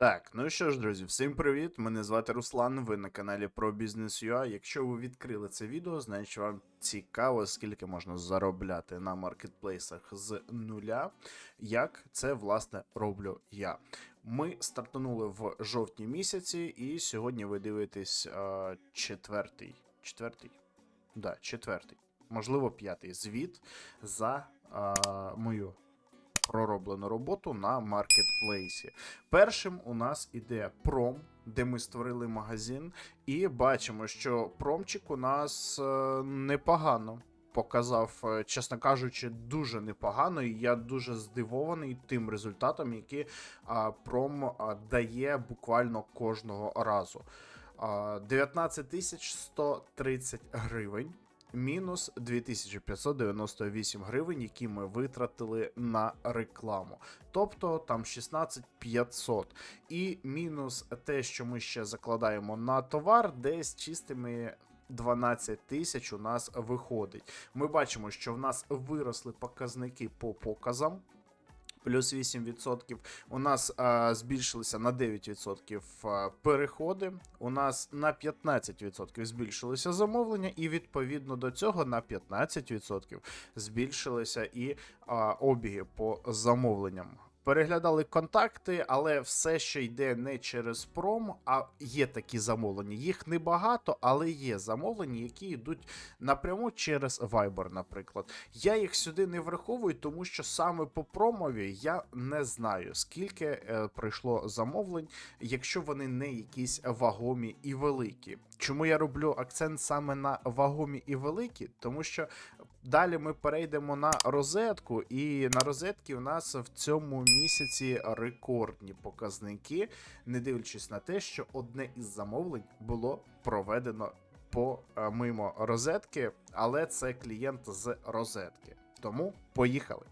Так, ну що ж, друзі, всім привіт! Мене звати Руслан. Ви на каналі бізнес.ua. Якщо ви відкрили це відео, значить вам цікаво, скільки можна заробляти на маркетплейсах з нуля. Як це власне роблю я. Ми стартанули в жовтні місяці, і сьогодні ви дивитесь е, четвертий. Четвертий? Да, четвертий. Можливо, п'ятий звіт за е, мою пророблену роботу на маркетплейсі. Першим у нас іде пром, де ми створили магазин, і бачимо, що промчик у нас е, непогано. Показав, е, чесно кажучи, дуже непогано, і я дуже здивований тим результатом, а, пром дає буквально кожного разу. А, 19 130 гривень. Мінус 2598 гривень, які ми витратили на рекламу. Тобто там 16500. І мінус те, що ми ще закладаємо на товар, десь чистими 12 тисяч у нас виходить. Ми бачимо, що в нас виросли показники по показам. Плюс 8%. У нас а, збільшилися на 9% переходи. У нас на 15% збільшилися замовлення, і відповідно до цього на 15% збільшилися і а, обіги по замовленням. Переглядали контакти, але все ще йде не через пром, а є такі замовлення. Їх небагато, але є замовлення, які йдуть напряму через Viber, наприклад. Я їх сюди не враховую, тому що саме по промові я не знаю, скільки е, прийшло замовлень, якщо вони не якісь вагомі і великі. Чому я роблю акцент саме на вагомі і великі? Тому що далі ми перейдемо на розетку, і на розетки у нас в цьому місяці рекордні показники, не дивлячись на те, що одне із замовлень було проведено по е, розетки, але це клієнт з розетки. Тому поїхали.